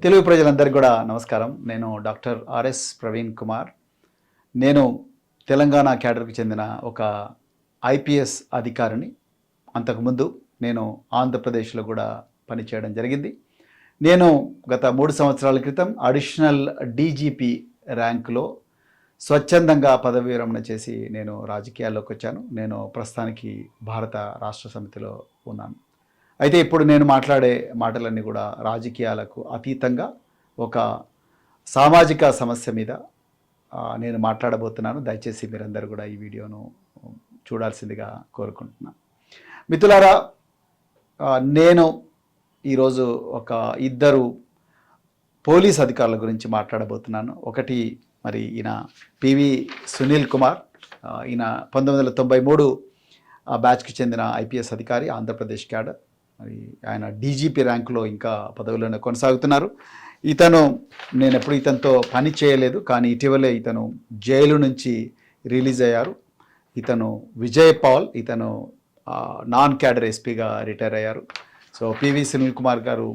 తెలుగు ప్రజలందరికీ కూడా నమస్కారం. నేను డాక్టర్ ఆర్ఎస్ ప్రవీణ్ కుమార్. నేను తెలంగాణ క్యాడర్కి చెందిన ఒక ఐపీఎస్ అధికారిని. అంతకుముందు నేను ఆంధ్రప్రదేశ్లో కూడా పనిచేయడం జరిగింది. నేను గత మూడు సంవత్సరాల క్రితం అడిషనల్ డీజీపీ ర్యాంకులో స్వచ్ఛందంగా పదవి విరమణ చేసి నేను రాజకీయాల్లోకి వచ్చాను. నేను ప్రస్తుతానికి భారత రాష్ట్ర సమితిలో ఉన్నాను. అయితే ఇప్పుడు నేను మాట్లాడే మాటలన్నీ కూడా రాజకీయాలకు అతీతంగా ఒక సామాజిక సమస్య మీద నేను మాట్లాడబోతున్నాను. దయచేసి మీరందరూ కూడా ఈ వీడియోను చూడాల్సిందిగా కోరుకుంటున్నాను మిత్రులారా నేను ఈరోజు ఒక ఇద్దరు పోలీస్ అధికారుల గురించి మాట్లాడబోతున్నాను. ఒకటి మరి ఈయన పివి సునీల్ కుమార్ ఈయన పంతొమ్మిది వందల తొంభై మూడు బ్యాచ్కి చెందిన ఐపీఎస్ అధికారి ఆంధ్రప్రదేశ్ క్యాడర్. మరి ఆయన డీజీపీ ర్యాంకులో ఇంకా పదవిలోనే కొనసాగుతున్నారు. ఇతను నేను ఎప్పుడు ఇతనితో పని చేయలేదు కానీ ఇటీవలే ఇతను జైలు నుంచి రిలీజ్ అయ్యారు. ఇతను విజయ్ పాల్ ఇతను నాన్ క్యాడర్ ఎస్పీగా రిటైర్ అయ్యారు. So PV Sunil Kumar garu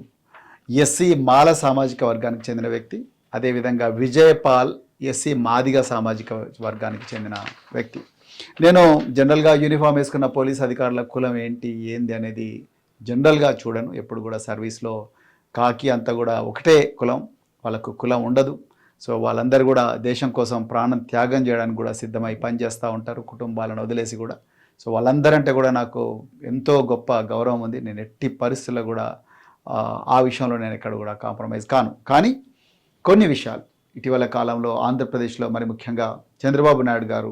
SC Mala సామాజిక వర్గానికి చెందిన వ్యక్తి. అదేవిధంగా విజయ్ పాల్ ఎస్సీ మాదిగ సామాజిక వర్గానికి చెందిన వ్యక్తి. నేను జనరల్గా యూనిఫామ్ వేసుకున్న పోలీస్ అధికారుల కులం ఏంటి ఏంది అనేది జనరల్గా చూడను. ఎప్పుడు కూడా సర్వీస్లో కాకి అంతా కూడా ఒకటే కులం. వాళ్ళకు కులం ఉండదు. సో వాళ్ళందరూ కూడా దేశం కోసం ప్రాణం త్యాగం చేయడానికి కూడా సిద్ధమై పనిచేస్తూ ఉంటారు. కుటుంబాలను వదిలేసి కూడా. సో వాళ్ళందరంటే కూడా నాకు ఎంతో గొప్ప గౌరవం ఉంది. నేను ఎట్టి పరిస్థితుల్లో కూడా ఆ, ఆ విషయంలో నేను ఎక్కడ కూడా కాంప్రమైజ్ కాను. కానీ కొన్ని విషయాలు. ఇటీవల కాలంలో ఆంధ్రప్రదేశ్లో మరి ముఖ్యంగా చంద్రబాబు నాయుడు గారు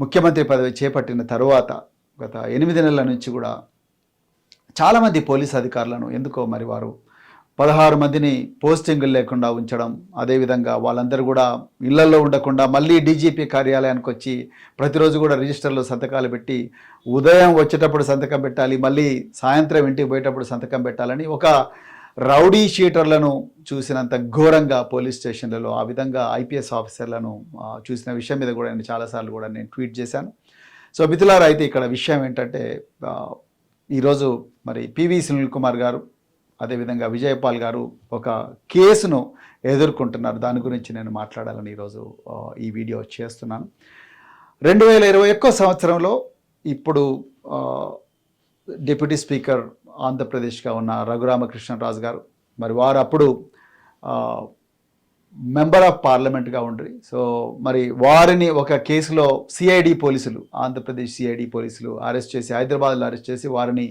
ముఖ్యమంత్రి పదవి చేపట్టిన తరువాత గత ఎనిమిది నెలల నుంచి కూడా చాలామంది పోలీస్ అధికారులను ఎందుకో మరి వారు పదహారు మందిని పోస్టింగులు లేకుండా ఉంచడం అదేవిధంగా వాళ్ళందరూ కూడా ఇళ్ళలో ఉండకుండా మళ్ళీ డీజీపీ కార్యాలయానికి వచ్చి ప్రతిరోజు కూడా రిజిస్టర్లో సంతకాలు పెట్టి ఉదయం వచ్చేటప్పుడు సంతకం పెట్టాలి మళ్ళీ సాయంత్రం ఇంటికి పోయేటప్పుడు సంతకం పెట్టాలని ఒక రౌడీ షీటర్లను చూసినంత ఘోరంగా పోలీస్ స్టేషన్లలో ఆ విధంగా ఐపీఎస్ ఆఫీసర్లను చూసిన విషయం మీద కూడా నేను చాలాసార్లు కూడా నేను ట్వీట్ చేశాను. సో మిథులారా అయితే ఇక్కడ విషయం ఏంటంటే ఈరోజు మరి పివి సునీల్ కుమార్ గారు అదేవిధంగా విజయపాల్ గారు ఒక కేసును ఎదుర్కొంటున్నారు. దాని గురించి నేను మాట్లాడాలని ఈరోజు ఈ వీడియో చేస్తున్నాను. రెండు వేల ఇరవై ఒక్క సంవత్సరంలో ఇప్పుడు డిప్యూటీ స్పీకర్ ఆంధ్రప్రదేశ్గా ఉన్న రఘురామకృష్ణరాజు గారు మరి వారు అప్పుడు మెంబర్ ఆఫ్ పార్లమెంట్గా ఉండ్రి. సో మరి వారిని ఒక కేసులో సిఐడి పోలీసులు ఆంధ్రప్రదేశ్ సిఐడి పోలీసులు అరెస్ట్ చేసి హైదరాబాద్లో అరెస్ట్ చేసి వారిని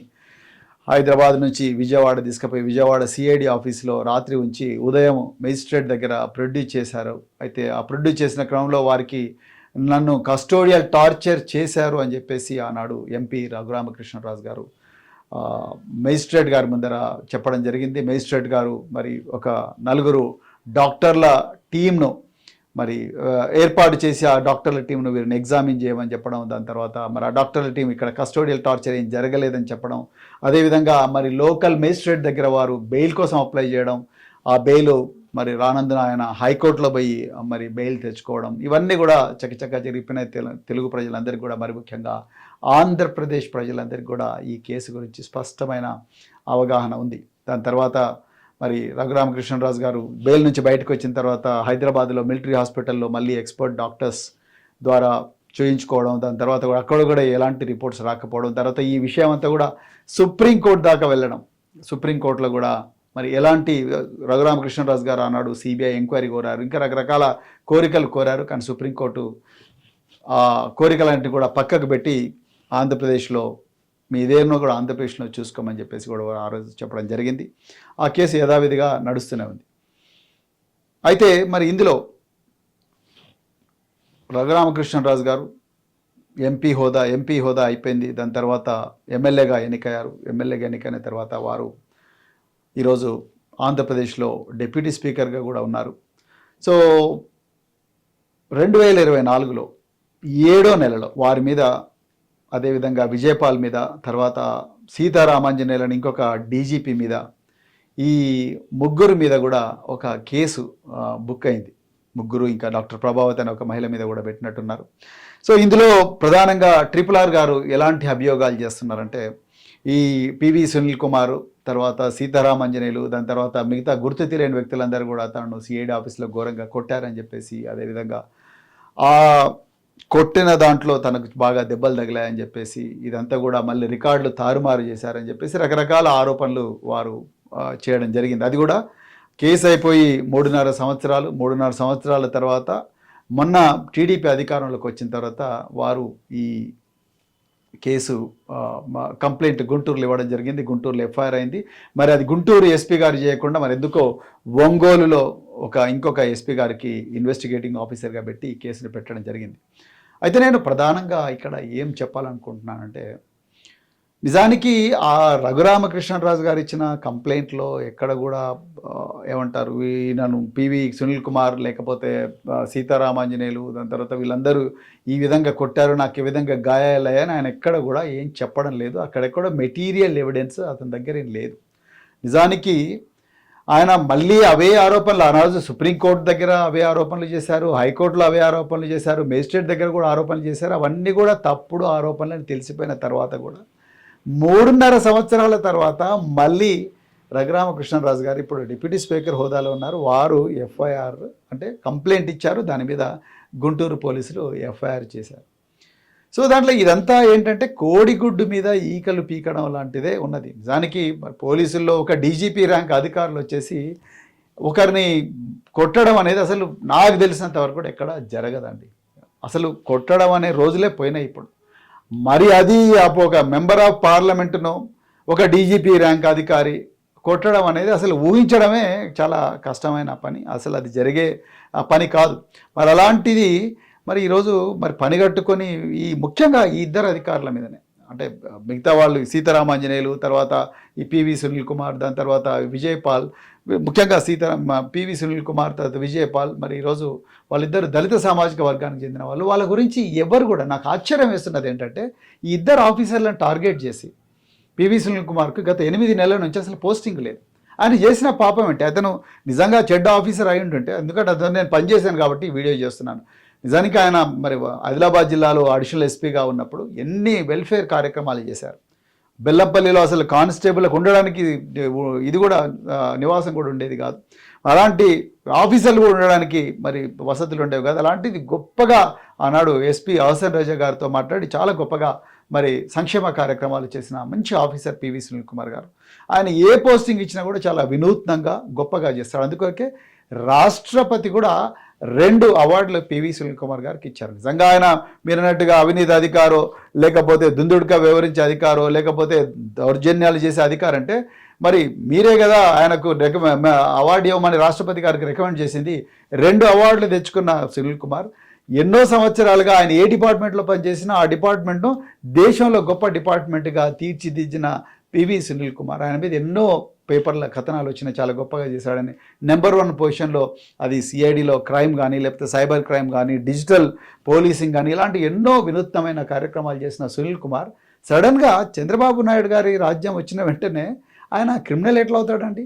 హైదరాబాద్ నుంచి విజయవాడ తీసుకుపోయి విజయవాడ సిఐడి ఆఫీస్లో రాత్రి ఉంచి ఉదయం మెజిస్ట్రేట్ దగ్గర ప్రొడ్యూస్ చేశారు. అయితే ఆ ప్రొడ్యూస్ చేసిన క్రమంలో వారికి నన్ను కస్టోడియల్ టార్చర్ చేశారు అని చెప్పేసి ఆనాడు ఎంపీ రఘురామకృష్ణరాజు గారు మెజిస్ట్రేట్ గారి ముందర చెప్పడం జరిగింది. మెజిస్ట్రేట్ గారు మరి ఒక నలుగురు డాక్టర్ల టీంను మరి ఏర్పాటు చేసి ఆ డాక్టర్ల టీంను వీరిని ఎగ్జామిన్ చేయమని చెప్పడం దాని తర్వాత మరి ఆ డాక్టర్ల టీం ఇక్కడ కస్టోడియల్ టార్చర్ ఏం జరగలేదని చెప్పడం అదేవిధంగా మరి లోకల్ మేజిస్ట్రేట్ దగ్గర వారు బెయిల్ కోసం అప్లై చేయడం ఆ బెయిల్ మరి రానందున ఆయన హైకోర్టులో పోయి మరి బెయిల్ తెచ్చుకోవడం ఇవన్నీ కూడా చకచకా జరిపిన తెలుగు ప్రజలందరికీ కూడా మరి ముఖ్యంగా ఆంధ్రప్రదేశ్ ప్రజలందరికీ కూడా ఈ కేసు గురించి స్పష్టమైన అవగాహన ఉంది. దాని తర్వాత మరి రఘురామకృష్ణరాజు గారు బెయిల్ నుంచి బయటకు వచ్చిన తర్వాత హైదరాబాద్లో మిలిటరీ హాస్పిటల్లో మళ్ళీ ఎక్స్పర్ట్ డాక్టర్స్ ద్వారా చూయించుకోవడం దాని తర్వాత కూడా అక్కడ కూడా ఎలాంటి రిపోర్ట్స్ రాకపోవడం తర్వాత ఈ విషయం అంతా కూడా సుప్రీంకోర్టు దాకా వెళ్ళడం. సుప్రీంకోర్టులో కూడా మరి ఎలాంటి రఘురామకృష్ణరాజు గారు అన్నాడు సిబిఐ ఎంక్వైరీ కోరారు ఇంకా రకరకాల కోరికలు కోరారు కానీ సుప్రీంకోర్టు ఆ కోరికలన్నింటినీ కూడా పక్కకు పెట్టి ఆంధ్రప్రదేశ్లో మీ ఇదేమో కూడా ఆంధ్రప్రదేశ్లో చూసుకోమని చెప్పేసి కూడా ఆ రోజు చెప్పడం జరిగింది. ఆ కేసు యథావిధిగా నడుస్తూనే ఉంది. అయితే మరి ఇందులో రఘురామకృష్ణరాజు గారు ఎంపీ హోదా ఎంపీ హోదా అయిపోయింది. దాని తర్వాత ఎమ్మెల్యేగా ఎన్నికయ్యారు. ఎమ్మెల్యేగా ఎన్నికైన తర్వాత వారు ఈరోజు ఆంధ్రప్రదేశ్లో డిప్యూటీ స్పీకర్గా కూడా ఉన్నారు. సో రెండు వేల ఇరవై నాలుగులో ఏడో నెలలో వారి మీద అదేవిధంగా విజయపాల్ మీద తర్వాత సీతారామాంజనేయులని ఇంకొక డీజీపీ మీద ఈ ముగ్గురు మీద కూడా ఒక కేసు బుక్ అయింది. ముగ్గురు ఇంకా డాక్టర్ ప్రభావత్ అనే ఒక మహిళ మీద కూడా పెట్టినట్టున్నారు. సో ఇందులో ప్రధానంగా ట్రిపుల్ ఆర్ గారు ఎలాంటి అభియోగాలు చేస్తున్నారంటే ఈ పివి సునీల్ కుమార్ తర్వాత సీతారామాంజనేయులు దాని తర్వాత మిగతా గుర్తు తెలియని వ్యక్తులందరూ కూడా తనను సిఐడి ఆఫీస్లో ఘోరంగా కొట్టారని చెప్పేసి అదేవిధంగా ఆ కొట్టిన దాంట్లో తనకు బాగా దెబ్బలు తగిలాయని చెప్పేసి ఇదంతా కూడా మళ్ళీ రికార్డులు తారుమారు చేశారని చెప్పేసి రకరకాల ఆరోపణలు వారు చేయడం జరిగింది. అది కూడా కేసు అయిపోయి మూడున్నర సంవత్సరాలు మూడున్నర సంవత్సరాల తర్వాత మొన్న టీడీపీ అధికారంలోకి వచ్చిన తర్వాత వారు ఈ కేసు కంప్లైంట్ గుంటూరులో ఇవ్వడం జరిగింది. గుంటూరులో ఎఫ్ఐఆర్ అయింది. మరి అది గుంటూరు ఎస్పీ గారు చేయకుండా మరి ఎందుకో ఒంగోలులో ఒక ఇంకొక ఎస్పీ గారికి ఇన్వెస్టిగేటింగ్ ఆఫీసర్గా పెట్టి ఈ కేసుని పెట్టడం జరిగింది. అయితే నేను ప్రధానంగా ఇక్కడ ఏం చెప్పాలనుకుంటున్నానంటే నిజానికి ఆ రఘురామకృష్ణరాజు గారు ఇచ్చిన కంప్లైంట్లో ఎక్కడ కూడా ఏమంటారు నన్ను పివి సునీల్ కుమార్ లేకపోతే సీతారామాంజనేయులు దాని తర్వాత వీళ్ళందరూ ఈ విధంగా కొట్టారు నాకు ఈ విధంగా గాయాలయ్యాని ఆయన ఎక్కడ కూడా ఏం చెప్పడం లేదు. అక్కడెక్కడ మెటీరియల్ ఎవిడెన్స్ అతని దగ్గర ఏం లేదు. నిజానికి ఆయన మళ్ళీ అవే ఆరోపణలు అనాజు సుప్రీంకోర్టు దగ్గర అవే ఆరోపణలు చేశారు హైకోర్టులో అవే ఆరోపణలు చేశారు మేజిస్ట్రేట్ దగ్గర కూడా ఆరోపణలు చేశారు అవన్నీ కూడా తప్పుడు ఆరోపణలు అని తెలిసిపోయిన తర్వాత కూడా. మూడున్నర సంవత్సరాల తర్వాత మళ్ళీ రఘురామకృష్ణరాజు గారు ఇప్పుడు డిప్యూటీ స్పీకర్ హోదాలో ఉన్నారు. వారు ఎఫ్ఐఆర్ అంటే కంప్లైంట్ ఇచ్చారు. దాని మీద గుంటూరు పోలీసులు ఎఫ్ఐఆర్ చేశారు. సో దాంట్లో ఇదంతా ఏంటంటే కోడిగుడ్డు మీద ఈకలు పీకడం లాంటిదే ఉన్నది. నిజానికి పోలీసుల్లో ఒక డీజీపీ ర్యాంక్ అధికారులు వచ్చేసి ఒకరిని కొట్టడం అనేది అసలు నాకు తెలిసినంత వరకు కూడా ఎక్కడ జరగదండి. అసలు కొట్టడం అనే రోజులే పోయినాయి ఇప్పుడు. మరి అది ఒక మెంబర్ ఆఫ్ పార్లమెంటును ఒక డీజీపీ ర్యాంక్ అధికారి కొట్టడం అనేది అసలు ఊహించడమే చాలా కష్టమైన పని. అసలు అది జరిగే ఆ పని కాదు. మరి అలాంటిది మరి ఈరోజు మరి పని కట్టుకొని ఈ ముఖ్యంగా ఈ ఇద్దరు అధికారుల మీదనే అంటే మిగతా వాళ్ళు సీతారామాంజనేయులు తర్వాత ఈ పివి సునీల్ కుమార్ దాని తర్వాత విజయపాల్ ముఖ్యంగా సీతారామ పివి సునీల్ కుమార్ తర్వాత విజయపాల్ మరి ఈరోజు వాళ్ళిద్దరు దళిత సామాజిక వర్గానికి చెందిన వాళ్ళు. వాళ్ళ గురించి ఎవరు కూడా నాకు ఆశ్చర్యం వేస్తున్నది ఏంటంటే ఈ ఇద్దరు ఆఫీసర్లను టార్గెట్ చేసి పివి సునీల్ కుమార్కు గత ఎనిమిది నెలల నుంచి అసలు పోస్టింగ్ లేదు. ఆయన చేసిన పాపం ఏంటి? అతను నిజంగా చెడ్డ ఆఫీసర్ అయి ఉంటుంటే ఎందుకంటే అతను నేను పనిచేశాను కాబట్టి వీడియో చేస్తున్నాను. నిజానికి ఆయన మరి ఆదిలాబాద్ జిల్లాలో అడిషనల్ ఎస్పీగా ఉన్నప్పుడు ఎన్ని వెల్ఫేర్ కార్యక్రమాలు చేశారు. బెల్లపల్లిలో అసలు కానిస్టేబుల్కి ఉండడానికి ఇది కూడా నివాసం కూడా ఉండేది కాదు. అలాంటి ఆఫీసర్లు కూడా ఉండడానికి మరి వసతులు ఉండేవి కాదు. అలాంటిది గొప్పగా ఆనాడు ఎస్పీ అహసన్ రాజా గారితో మాట్లాడి చాలా గొప్పగా మరి సంక్షేమ కార్యక్రమాలు చేసిన మంచి ఆఫీసర్ పివి సునీల్ కుమార్ గారు. ఆయన ఏ పోస్టింగ్ ఇచ్చినా కూడా చాలా వినూత్నంగా గొప్పగా చేస్తాడు. అందుకొరకే రాష్ట్రపతి కూడా రెండు అవార్డులు పివి సునీల్ కుమార్ గారికి ఇచ్చారు. నిజంగా ఆయన మీరు అన్నట్టుగా అవినీతి అధికారో లేకపోతే దుందుడుగా వివరించే అధికారో లేకపోతే దౌర్జన్యాలు చేసే అధికారం అంటే మరి మీరే కదా ఆయనకు రికమెండ్ అవార్డు ఇవ్వమని రాష్ట్రపతి గారికి రికమెండ్ చేసింది. రెండు అవార్డులు తెచ్చుకున్న సునీల్ కుమార్ ఎన్నో సంవత్సరాలుగా ఆయన ఏ డిపార్ట్మెంట్లో పనిచేసినా ఆ డిపార్ట్మెంట్ను దేశంలో గొప్ప డిపార్ట్మెంట్గా తీర్చిదిద్దిన పివి సునీల్ కుమార్ ఆయన మీద ఎన్నో పేపర్ల కథనాలు వచ్చిన చాలా గొప్పగా చేశాడని. నెంబర్ వన్ పొజిషన్లో అది సిఐడిలో క్రైమ్ కానీ లేకపోతే సైబర్ క్రైమ్ కానీ డిజిటల్ పోలీసింగ్ కానీ ఇలాంటి ఎన్నో వినూత్నమైన కార్యక్రమాలు చేసిన సునీల్ కుమార్ సడన్గా చంద్రబాబు నాయుడు గారి రాజ్యం వచ్చిన వెంటనే ఆయన క్రిమినల్ ఎట్లా అవుతాడండి?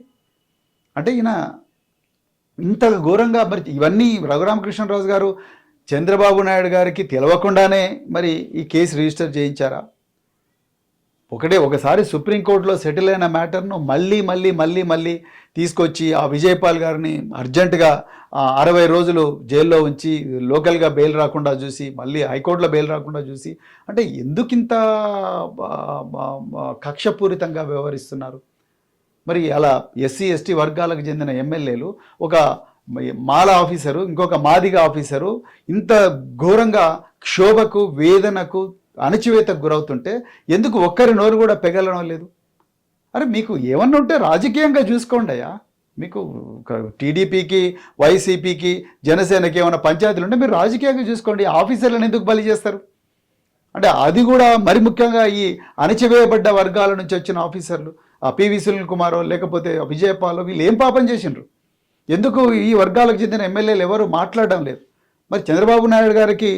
అంటే ఈయన ఇంత ఘోరంగా మరి ఇవన్నీ రఘురామకృష్ణరాజు గారు చంద్రబాబు నాయుడు గారికి తెలవకుండానే మరి ఈ కేసు రిజిస్టర్ చేయించారా? ఒకటే ఒకసారి సుప్రీంకోర్టులో సెటిల్ అయిన మ్యాటర్ను మళ్ళీ మళ్ళీ మళ్ళీ మళ్ళీ తీసుకొచ్చి ఆ విజయపాల్ గారిని అర్జెంటుగా అరవై రోజులు జైల్లో ఉంచి లోకల్గా బెయిల్ రాకుండా చూసి మళ్ళీ హైకోర్టులో బెయిల్ రాకుండా చూసి అంటే ఎందుకింత కక్షపూరితంగా వ్యవహరిస్తున్నారు? మరి అలా ఎస్సీ ఎస్టీ వర్గాలకు చెందిన ఎమ్మెల్యేలు ఒక మాల ఆఫీసరు ఇంకొక మాదిగ ఆఫీసరు ఇంత ఘోరంగా క్షోభకు వేదనకు అణచివేతకు గురవుతుంటే ఎందుకు ఒక్కరి నోరు కూడా పెగలడం లేదు? అరే మీకు ఏమన్నా ఉంటే రాజకీయంగా చూసుకోండి అయ్యా. మీకు టీడీపీకి వైసీపీకి జనసేనకి ఏమైనా పంచాయతీలు ఉంటే మీరు రాజకీయంగా చూసుకోండి. ఆఫీసర్లను ఎందుకు బలి చేస్తారు? అంటే అది కూడా మరి ముఖ్యంగా ఈ అణచివేయబడ్డ వర్గాల నుంచి వచ్చిన ఆఫీసర్లు ఆ పివి సునీల్ కుమారో లేకపోతే విజయపాలో వీళ్ళు ఏం పాపం చేసిండ్రు? ఎందుకు ఈ వర్గాలకు చెందిన ఎమ్మెల్యేలు ఎవరు మాట్లాడడం లేదు? మరి చంద్రబాబు నాయుడు గారికి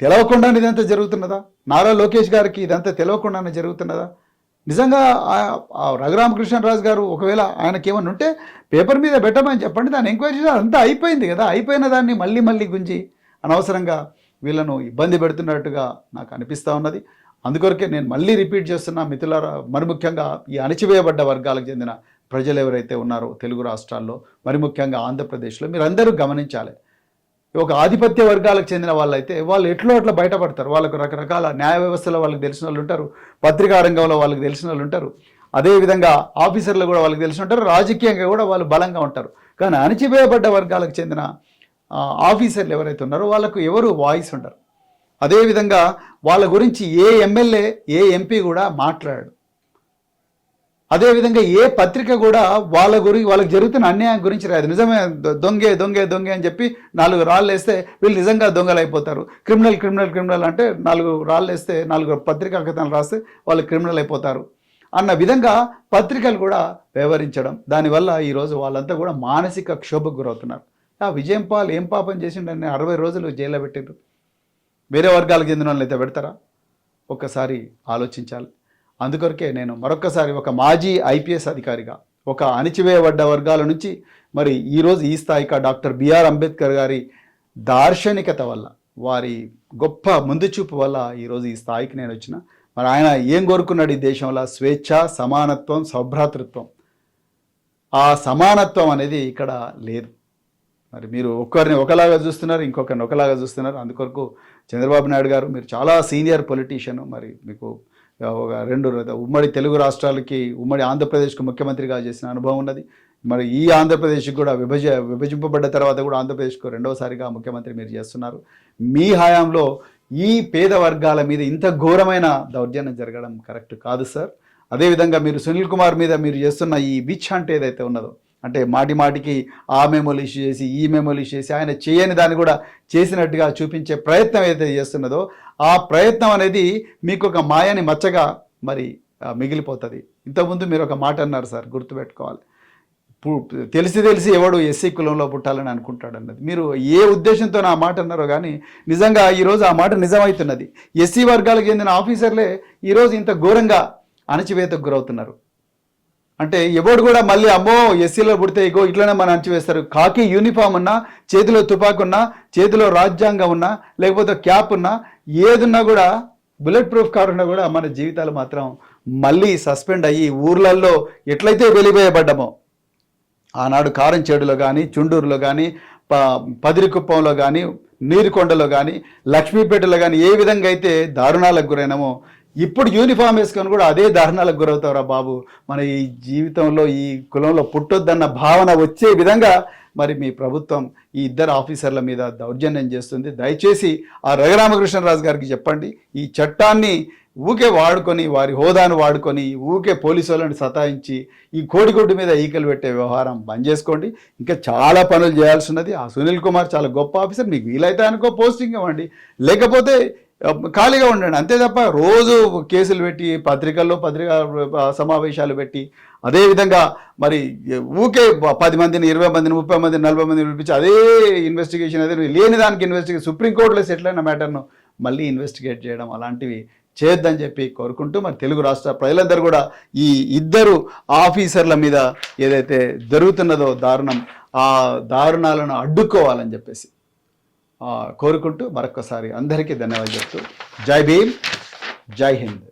తెలవకుండానే ఇదంతా జరుగుతున్నదా? నారా లోకేష్ గారికి ఇదంతా తెలవకుండానే జరుగుతున్నదా? నిజంగా ఆ- రఘురామకృష్ణరాజు గారు ఒకవేళ ఆయనకి ఏమన్నా ఉంటే పేపర్ మీద పెట్టమని చెప్పండి దాన్ని ఎంక్వైరీ అంతా అయిపోయింది కదా అయిపోయిన దాన్ని మళ్ళీ మళ్ళీ గుంజి అనవసరంగా వీళ్ళను ఇబ్బంది పెడుతున్నట్టుగా నాకు అనిపిస్తూ ఉన్నది. అందుకొరకే నేను మళ్ళీ రిపీట్ చేస్తున్నా మిత్రులారా మరి ముఖ్యంగా ఈ అణచివేయబడ్డ వర్గాలకు చెందిన ప్రజలు ఎవరైతే ఉన్నారో తెలుగు రాష్ట్రాల్లో మరి ముఖ్యంగా ఆంధ్రప్రదేశ్లో మీరు అందరూ గమనించాలి. ఒక ఆధిపత్య వర్గాలకు చెందిన వాళ్ళైతే వాళ్ళు ఎట్లో అట్లా బయటపడతారు. వాళ్ళకు రకరకాల న్యాయ వ్యవస్థలో వాళ్ళకి తెలిసిన వాళ్ళు ఉంటారు. పత్రికా రంగంలో వాళ్ళకి తెలిసిన వాళ్ళు ఉంటారు. అదేవిధంగా ఆఫీసర్లు కూడా వాళ్ళకి తెలిసి ఉంటారు. రాజకీయంగా కూడా వాళ్ళు బలంగా ఉంటారు. కానీ అణచివేయబడ్డ వర్గాలకు చెందిన ఆఫీసర్లు ఎవరైతే ఉన్నారో వాళ్ళకు ఎవరు వాయిస్ ఉండరు. అదేవిధంగా వాళ్ళ గురించి ఏ ఎమ్మెల్యే ఏ ఎంపీ కూడా మాట్లాడాడు. అదేవిధంగా ఏ పత్రిక కూడా వాళ్ళ గురించి వాళ్ళకి జరుగుతున్న అన్యాయం గురించి రాదు. నిజమే దొంగే దొంగే దొంగే అని చెప్పి నాలుగు రాళ్ళు వేస్తే వీళ్ళు నిజంగా దొంగలు అయిపోతారు క్రిమినల్ క్రిమినల్ క్రిమినల్ అంటే నాలుగు రాళ్ళు వేస్తే నాలుగు పత్రికా కథనాలు రాస్తే వాళ్ళు క్రిమినల్ అయిపోతారు. అన్న విధంగా పత్రికలు కూడా వ్యవహరించడం. దానివల్ల ఈరోజు వాళ్ళంతా కూడా మానసిక క్షోభకు గురవుతున్నారు. ఆ విజయం పాల్ ఏం పాపం చేసిండని అరవై రోజులు జైల్లో పెట్టారు వేరే వర్గాలకు చెందిన వాళ్ళు అయితే పెడతారా? ఒక్కసారి ఆలోచించాలి. అందుకొరకే నేను మరొక్కసారి ఒక మాజీ ఐపీఎస్ అధికారిగా ఒక అణిచివేయబడ్డ వర్గాల నుంచి మరి ఈరోజు ఈ స్థాయిక డాక్టర్ బిఆర్ అంబేద్కర్ గారి దార్శనికత వల్ల వారి గొప్ప ముందు చూపు వల్ల ఈరోజు ఈ స్థాయికి నేను వచ్చిన. మరి ఆయన ఏం కోరుకున్నాడు ఈ దేశంలో స్వేచ్ఛ సమానత్వం సౌభ్రాతృత్వం. ఆ సమానత్వం అనేది ఇక్కడ లేదు. మరి మీరు ఒక్కరిని ఒకలాగా చూస్తున్నారు ఇంకొకరిని ఒకలాగా చూస్తున్నారు. అందుకొరకు చంద్రబాబు నాయుడు గారు మీరు చాలా సీనియర్ పొలిటీషియన్ మరి మీకు ఒక రెండు ఉమ్మడి తెలుగు రాష్ట్రాలకి ఉమ్మడి ఆంధ్రప్రదేశ్కు ముఖ్యమంత్రిగా చేసిన అనుభవం ఉన్నది. మరి ఈ ఆంధ్రప్రదేశ్కి కూడా విభజ విభజింపబడ్డ తర్వాత కూడా ఆంధ్రప్రదేశ్కు రెండవసారిగా ముఖ్యమంత్రి మీరు చేస్తున్నారు. మీ హయాంలో ఈ పేద వర్గాల మీద ఇంత ఘోరమైన దౌర్జన్యం జరగడం కరెక్ట్ కాదు సార్. అదేవిధంగా మీరు సునీల్ కుమార్ మీద మీరు చేస్తున్న ఈ విచ్ అంటే ఏదైతే ఉన్నదో అంటే మాటి మాటికి ఆ మెమోలు ఇష్యూ చేసి ఈ మెమోలు ఇష్యూ చేసి ఆయన చేయని దాన్ని కూడా చేసినట్టుగా చూపించే ప్రయత్నం ఏదైతే చేస్తున్నదో ఆ ప్రయత్నం అనేది మీకు ఒక మాయని మచ్చగా మరి మిగిలిపోతుంది. ఇంతకుముందు మీరు ఒక మాట అన్నారు సార్ గుర్తుపెట్టుకోవాలి. తెలిసి తెలిసి ఎవడు ఎస్సీ కులంలో పుట్టాలని అనుకుంటాడు అన్నది మీరు ఏ ఉద్దేశంతో ఆ మాట అన్నారో కానీ నిజంగా ఈరోజు ఆ మాట నిజమవుతున్నది ఎస్సీ వర్గాలకు చెందిన ఆఫీసర్లే ఈరోజు ఇంత ఘోరంగా అణచివేతకు గురవుతున్నారు. అంటే ఎవడు కూడా మళ్ళీ అమ్మో ఎస్సీలో పుడితే ఇగో ఇట్లనే మనం అణచివేస్తారు. కాకి యూనిఫామ్ ఉన్నా చేతిలో తుపాకు ఉన్నా చేతిలో రాజ్యాంగం ఉన్నా లేకపోతే క్యాప్ ఉన్నా ఏదున్నా కూడా బుల్లెట్ ప్రూఫ్ కార్ ఉన్నా కూడా మన జీవితాలు మాత్రం మళ్ళీ సస్పెండ్ అయ్యి ఊర్లల్లో ఎట్లయితే వెలివేయబడ్డమో ఆనాడు కారంచేడులో కానీ చుండూరులో కానీ ప పదిరికుప్పంలో కానీ నీరుకొండలో కానీ లక్ష్మీపేటలో కానీ ఏ విధంగా అయితే దారుణాలకు గురైనామో ఇప్పుడు యూనిఫామ్ వేసుకొని కూడా అదే దారుణాలకు గురవుతావురా బాబు. మన ఈ జీవితంలో ఈ కులంలో పుట్టొద్దన్న భావన వచ్చే విధంగా మరి మీ ప్రభుత్వం ఈ ఇద్దరు ఆఫీసర్ల మీద దౌర్జన్యం చేస్తుంది. దయచేసి ఆ రఘురామకృష్ణరాజు గారికి చెప్పండి. ఈ చట్టాన్ని ఊకే వాడుకొని వారి హోదాను వాడుకొని ఊకే పోలీసు వాళ్ళని సతాయించి ఈ కోడిగుడ్డు మీద ఈకలు పెట్టే వ్యవహారం బంద్ చేసుకోండి. ఇంకా చాలా పనులు చేయాల్సి ఉన్నది. ఆ సునీల్ కుమార్ చాలా గొప్ప ఆఫీసర్. మీకు వీలైతే అనుకో పోస్టింగ్ ఇవ్వండి. లేకపోతే ఖాళీగా ఉండండి. అంతే తప్ప రోజు కేసులు పెట్టి పత్రికల్లో పత్రికా సమావేశాలు పెట్టి అదేవిధంగా మరి ఊకే పది మందిని ఇరవై మందిని ముప్పై మందిని నలభై మందిని పిలిపించి అదే ఇన్వెస్టిగేషన్ అదే లేని దానికి ఇన్వెస్టిగేషన్ సుప్రీంకోర్టులో సెటిల్ అయిన మ్యాటర్ను మళ్ళీ ఇన్వెస్టిగేట్ చేయడం అలాంటివి చేయొద్దని చెప్పి కోరుకుంటూ మరి తెలుగు రాష్ట్ర ప్రజలందరూ కూడా ఈ ఇద్దరు ఆఫీసర్ల మీద ఏదైతే జరుగుతున్నదో దారుణం ఆ దారుణాలను అడ్డుకోవాలని చెప్పేసి కోరుకుంటూ మరొకసారి అందరికీ ధన్యవాదాలు చెప్తూ. జై భీమ్ జై హింద్.